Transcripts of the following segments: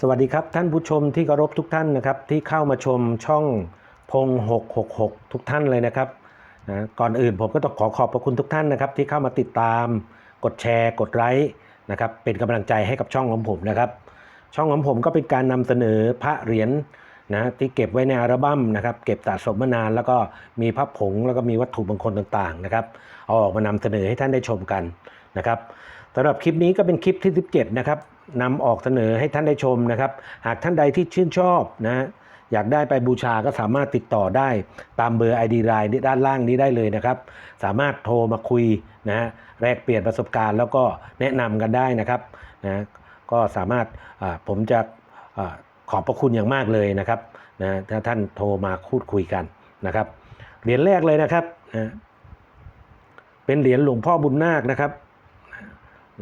สวัสดีครับท่านผู้ชมที่เคารพทุกท่านนะครับที่เข้ามาชมช่องพง 666 ทุกท่านเลยนะครับนะก่อนอื่นผมก็ต้องขอขอบพระคุณทุกท่านนะครับที่เข้ามาติดตาม กดแชร์ กดไลค์นะครับเป็นกำลังใจให้กับช่องของผมนะครับ ช่องของผมก็เป็นการนำเสนอพระเหรียญนะที่เก็บไว้ในอัลบั้มนะครับเก็บสะสมมานานแล้วก็มีพระผงแล้วก็มีวัตถุมงคลต่างๆนะครับเอาออกมานำเสนอให้ท่านได้ชมกันนะครับสำหรับคลิปนี้ก็เป็นคลิปที่ 17 นะครับ นำออกเสนอให้ท่านได้ชมนะครับ หากท่านใดที่ชื่นชอบนะอยากได้ไปบูชาก็สามารถติดต่อได้ตามเบอร์ ID ไลน์ด้านล่างนี้ได้เลยนะครับ สามารถโทรมาคุยนะฮะแลกเปลี่ยนประสบการณ์แล้วก็แนะนำกันได้นะครับนะก็สามารถผมจะขอบพระคุณอย่างมากเลยนะครับนะถ้าท่านโทรมาพูดคุยกันนะครับเหรียญแรกเลยนะครับนะเป็นเหรียญหลวงพ่อบุญนาคนะครับ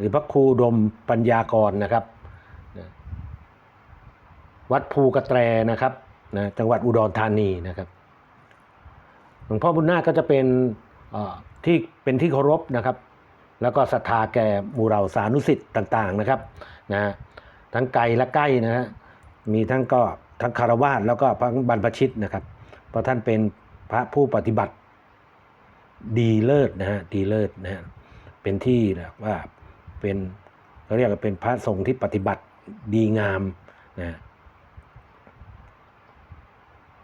รือพระครูดมปัญญากรนะครับนะวัดภูกระแตรนะครับนะจังหวัดอุดรธานีนะครับหลวงพ่อบุญนาคก็จะเป็นที่เป็นที่เคารพนะครับ แล้วก็ศรัทธาแก่หมู่เราสานุสิทธิ์ต่างๆนะครับนะทั้งไกลและใกล้นะฮะมีทั้งก็ทั้งคารวาสแล้วก็พระบรรพชิตนะครับ เพราะท่านเป็นพระผู้ปฏิบัติดีเลิศนะฮะดีเลิศนะฮะเป็นที่แบบว่า เป็นเขาเรียกว่าเป็นพระสงฆ์ที่ปฏิบัติดีงามนะ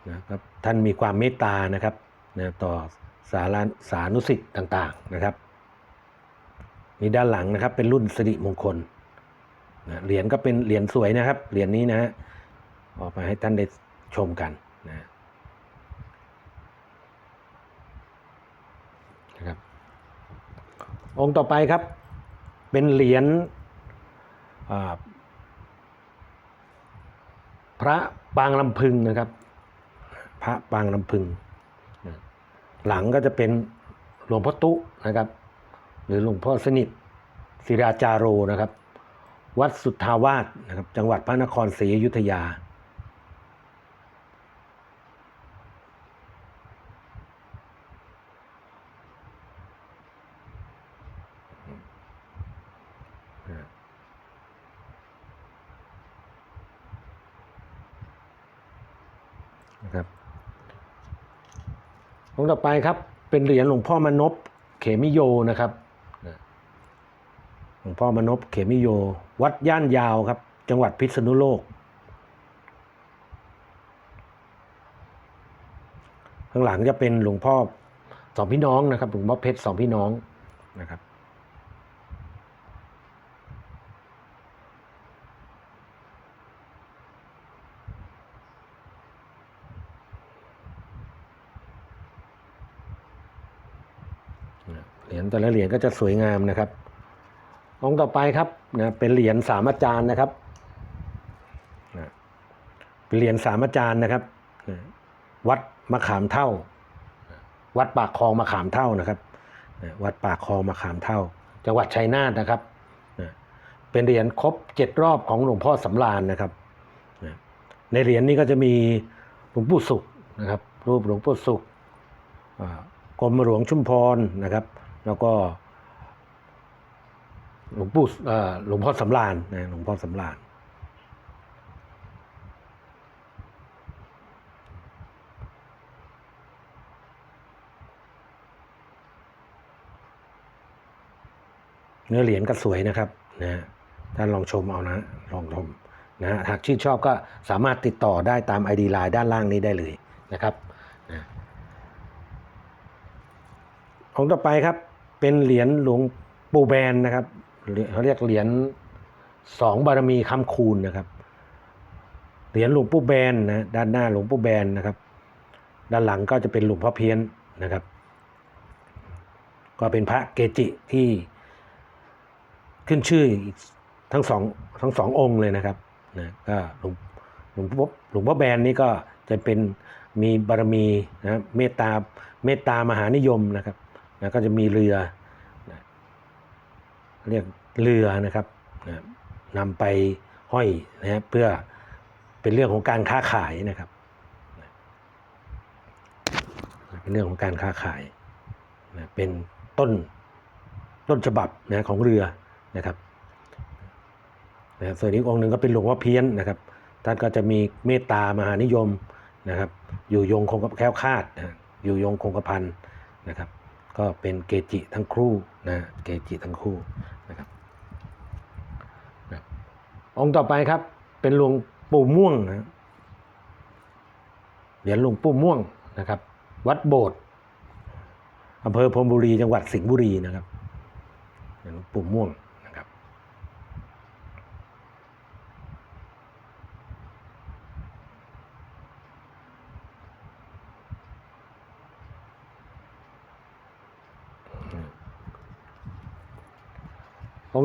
นะครับท่านมีความเมตตานะครับนะต่อสาราสานุสิทธิ์ต่างๆนะครับมีด้านหลังนะครับเป็นรุ่นสิริมงคลนะเหรียญก็เป็นเหรียญสวยนะครับ เหรียญนี้นะฮะออกมาให้ท่านได้ชมกันนะนะครับ องค์ต่อไปครับ เป็นเหรียญพระปางลำพึงนะครับ พระปางลำพึง หลังก็จะเป็นหลวงพ่อตุนะครับ หรือหลวงพ่อสนิทศิราจาโรนะครับ วัดสุทธาวาสนะครับ จังหวัดพระนครศรีอยุธยา นะครับอง ค์ต่อไปครับ เป็นเหรียญหลวงพ่อมนพเขมิโยนะครับหลวงพ่อมนพเขมิโย วัดย่านยาวครับ จังหวัดพิษณุโลก ข้างหลังจะเป็นหลวงพ่อสองพี่น้องนะครับหลวงพ่อเพชรสองพี่น้องนะครับ เหรียญแต่ละเหรียญก็จะสวยงามนะครับองค์ต่อไปครับนะเป็นเหรียญสามอาจารย์นะครับนะเป็นเหรียญสามอาจารย์นะครับนะวัดมะขามเท่า วัดปากคลองมะขามเท่านะครับนะวัดปากคลองมะขามเท่า จังหวัดชัยนาทนะครับนะเป็นเหรียญครบเจ็ดรอบของหลวงพ่อสำราญนะครับนะในเหรียญนี้ก็จะมีหลวงปู่สุขนะครับ รูปหลวงปู่สุขกรมหลวงชุมพรนะครับ แล้วก็หลวงปู่หลวงพ่อสำราญนะหลวงพ่อสำราญเนื้อเหรียญก็สวยนะครับนะท่านลองชมเอานะ ลองชมนะฮะหากชื่นชอบก็สามารถติดต่อได้ตาม ID ไลน์ด้านล่างนี้ได้เลยนะครับนะของต่อไปครับ เป็นเหรียญหลวงปู่แบนนะครับเขาเรียกเหรียญสองบารมีคำคูณนะครับเหรียญหลวงปู่แบนนะด้านหน้าหลวงปู่แบนนะครับ ด้านหลังก็จะเป็นหลวงพ่อเพี้ยนนะครับ ก็เป็นพระเกจิที่ขึ้นชื่อทั้งสองทั้งสององค์เลยนะครับนะก็หลวงหลวงพ่อหลวงพ่อแบนนี่ก็จะเป็นมีบารมีนะเมตตาเมตตามหานิยมนะครับ นะก็จะมีเรือนะเรียกเรือนะครับนะนำไปห้อยนะเพื่อเป็นเรื่องของการค้าขายนะครับนะเป็นเรื่องของการค้าขายนะเป็นต้นต้นฉบับนะของเรือนะครับนะส่วนอีกองค์หนึ่งก็เป็นหลวงพ่อเพี้ยนนะครับท่านก็จะมีเมตตามหานิยมนะครับ อยู่ยงคงกับแคล้วคาดนะอยู่ยงคงกระพันนะครับ ก็เป็นเกจิทั้งคู่นะเกจิทั้งคู่นะครับนะองค์ต่อไปครับเป็นหลวงปู่ม่วงนะเหรียญหลวงปู่ม่วงนะครับ วัดโบสถ์อำเภอพรมบุรีจังหวัดสิงห์บุรีนะครับหลวงปู่ม่วงนะ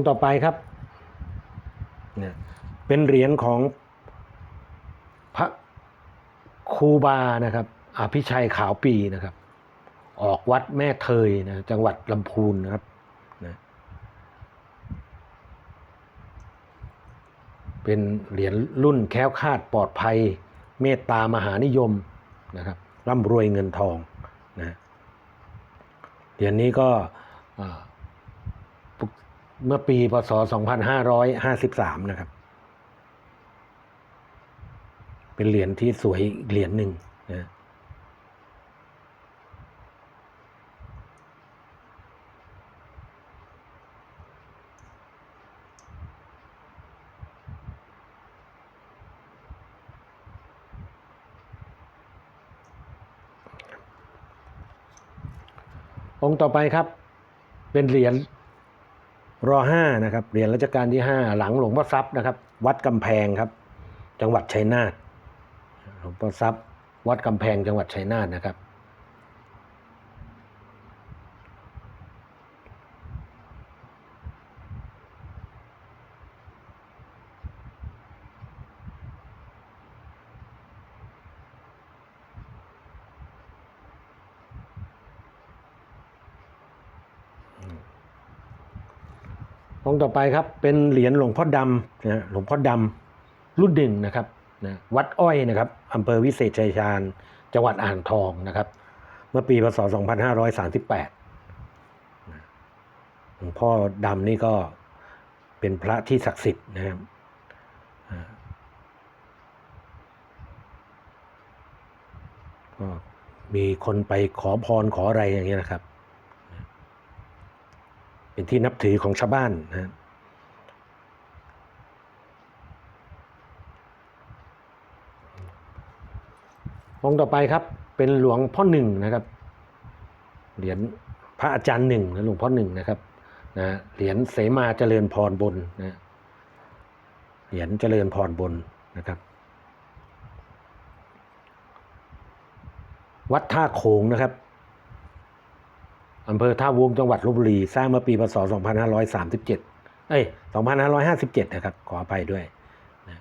ครับองค์ต่อไปครับเนี่ยเป็นเหรียญของพระครูบานะครับอภิชัยขาวปีนะครับ ออกวัดแม่เทยนะจังหวัดลำพูนนะครับนะเป็นเหรียญรุ่นแคล้วคลาดปลอดภัย เมตตามหานิยมนะครับร่ำรวยเงินทองนะเหรียญนี้ก็อ่า เมื่อปีพศ 2553 นะครับ เป็นเหรียญที่สวยเหรียญหนึ่งนะองค์ต่อไปครับ เป็นเหรียญ รอห้านะครับเหรียญรัชกาลที่ห้าหลังหลวงพ่อทรัพย์นะครับ วัดกำแพงครับ จังหวัดชัยนาทหลวงพ่อทรัพย์ วัดกำแพงจังหวัดชัยนาทนะครับ องค์ต่อไปครับเป็นเหรียญหลวงพ่อดำนะหลวงพ่อดำรุ่นหนึ่งนะครับนะวัดอ้อยนะครับอำเภอวิเศษชัยชาญ จังหวัดอ่างทองนะครับ เมื่อปีพศ 2538นะหลวงพ่อดำนี่ก็เป็นพระที่ศักดิ์สิทธิ์นะครับก็มีคนไปขอพรขออะไรอย่างเงี้ยนะครับ เป็นที่นับถือของชาวบ้านนะองค์ต่อไปครับเป็นหลวงพ่อหนึ่งนะครับเหรียญพระอาจารย์หนึ่งนะหลวงพ่อหนึ่งนะครับนะเหรียญเสมาเจริญพรบนนะเหรียญเจริญพรบนนะครับ วัดท่าโขงนะครับ อำเภอท่าวุ้งจังหวัดลบบุรี สร้างเมื่อปีพศ 2537 เอ้ย 2557 นะครับ ขออภัยด้วยนะ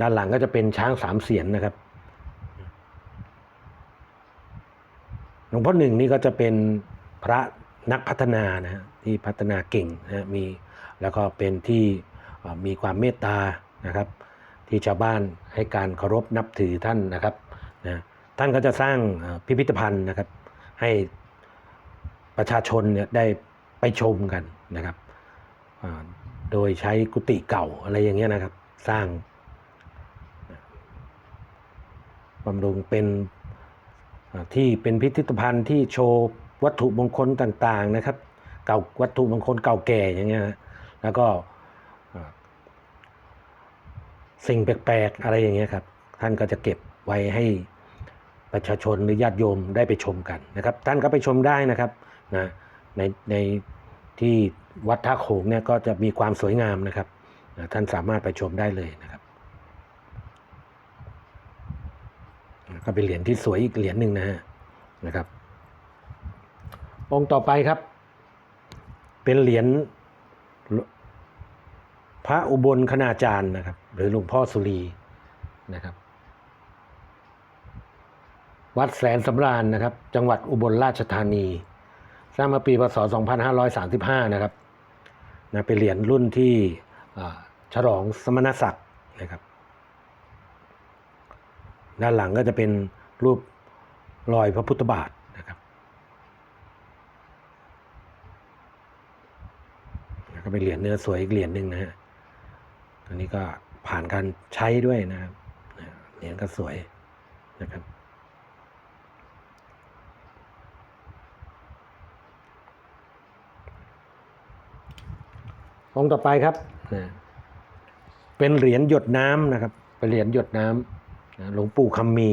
ด้านหลังก็จะเป็นช้างสามเสียนนะครับ หลวงพ่อหนึ่งนี่ก็จะเป็นพระนักพัฒนานะ ที่พัฒนาเก่งนะมี แล้วก็เป็นที่มีความเมตตานะครับ ที่ชาวบ้านให้การเคารพนับถือท่านนะครับนะ ท่านก็จะสร้างพิพิธภัณฑ์นะครับ ให้ประชาชนเนี่ยได้ไปชมกันนะครับ โดยใช้กุฏิเก่าอะไรอย่างเงี้ยนะครับ สร้างบำรุงเป็นที่เป็นพิพิธภัณฑ์ที่โชว์วัตถุมงคลต่างๆนะครับ เก่าวัตถุมงคลเก่าแก่อย่างเงี้ยนะแล้วก็สิ่งแปลกๆอะไรอย่างเงี้ยครับ ท่านก็จะเก็บไว้ให้ ประชาชนหรือญาติโยมได้ไปชมกันนะครับ ท่านก็ไปชมได้นะครับนะในในที่วัดท่าโขงเนี่ยก็จะมีความสวยงามนะครับนะท่านสามารถไปชมได้เลยนะครับก็เป็นเหรียญที่สวยอีกเหรียญหนึ่งนะฮะนะครับ องค์ต่อไปครับ เป็นเหรียญพระอุบลคณาจารย์นะครับ หรือหลวงพ่อสุรีนะครับ วัดแสนสำราญนะครับ จังหวัดอุบลราชธานี สร้างมาปีพศ 2535 นะครับนะเป็นเหรียญรุ่นที่ฉลองสมณศักดิ์นะครับ ด้านหลังก็จะเป็นรูปรอยพระพุทธบาทนะครับแล้วก็เป็นเหรียญเนื้อสวยอีกเหรียญหนึ่งนะฮะอันนี้ก็ผ่านการใช้ด้วยนะครับนะเหรียญก็สวยนะครับ องค์ต่อไปครับนะเป็นเหรียญหยดน้ำนะครับ เป็นเหรียญหยดน้ำนะหลวงปู่คำมี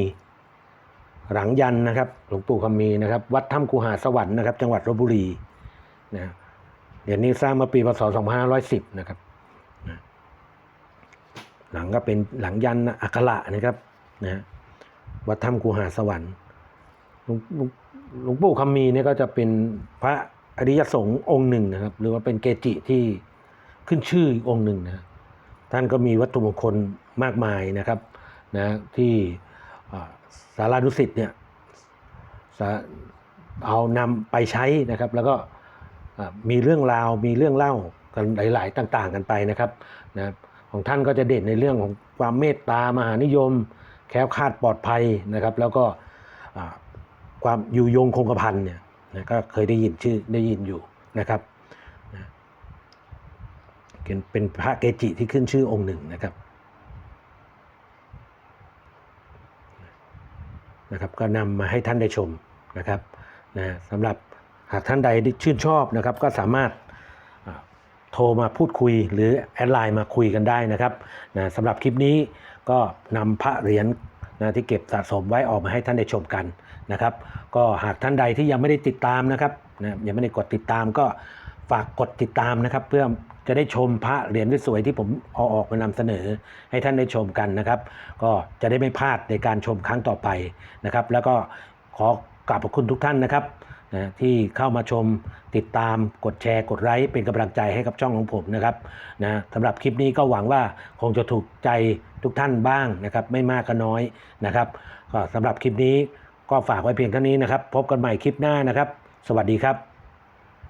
หลังยันนะครับ หลวงปู่คำมีนะครับ วัดถ้ำกูหาสวรรค์นะครับ จังหวัดลบบุรีนะเหรียญนี้สร้างมาปีพศ 2510 นะครับนะหลังก็เป็นหลังยันอักขระนะครับนะวัดถ้ำกูหาสวรรค์หลวงหลวงหลวงปู่คำมีเนี่ยก็จะเป็นพระอริยสงฆ์องค์หนึ่งนะครับ หรือว่าเป็นเกจิที่ ขึ้นชื่ออีกองค์หนึ่งนะท่านก็มีวัตถุมงคลมากมายนะครับนะที่สารานุสิตเนี่ยเอานำไปใช้นะครับ แล้วก็มีเรื่องราวมีเรื่องเล่ากันหลาย ๆ ต่าง ๆ กันไปนะครับนะของท่านก็จะเด่นในเรื่องของความเมตตามหานิยม แค้วคาดปลอดภัยนะครับ แล้วก็ความอยู่ยงคงกระพันเนี่ยนะก็เคยได้ยินชื่อได้ยินอยู่นะครับ เป็นพระเกจิที่ขึ้นชื่อองค์หนึ่งนะครับนะครับ ก็นำมาให้ท่านได้ชมนะครับนะสำหรับหากท่านใดชื่นชอบนะครับ ก็สามารถโทรมาพูดคุยหรือแอดไลน์มาคุยกันได้นะครับนะสำหรับคลิปนี้ก็นำพระเหรียญนะที่เก็บสะสมไว้ออกมาให้ท่านได้ชมกันนะครับ ก็หากท่านใดที่ยังไม่ได้ติดตามนะครับนะยังไม่ได้กดติดตามก็ฝากกดติดตามนะครับ เพื่อ จะได้ชมพระเหรียญสวยๆที่ผมเอาออกมานำเสนอ ให้ท่านได้ชมกันนะครับ ก็จะได้ไม่พลาดในการชมครั้งต่อไปนะครับ แล้วก็ขอกราบขอบคุณทุกท่านนะครับนะที่เข้ามาชมติดตามกดแชร์ กดไลค์เป็นกำลังใจให้กับช่องของผมนะครับนะสำหรับคลิปนี้ก็หวังว่าคงจะถูกใจทุกท่านบ้างนะครับ ไม่มากก็น้อยนะครับก็สำหรับคลิปนี้ก็ฝากไว้เพียงเท่านี้นะครับ พบกันใหม่คลิปหน้านะครับ สวัสดีครับ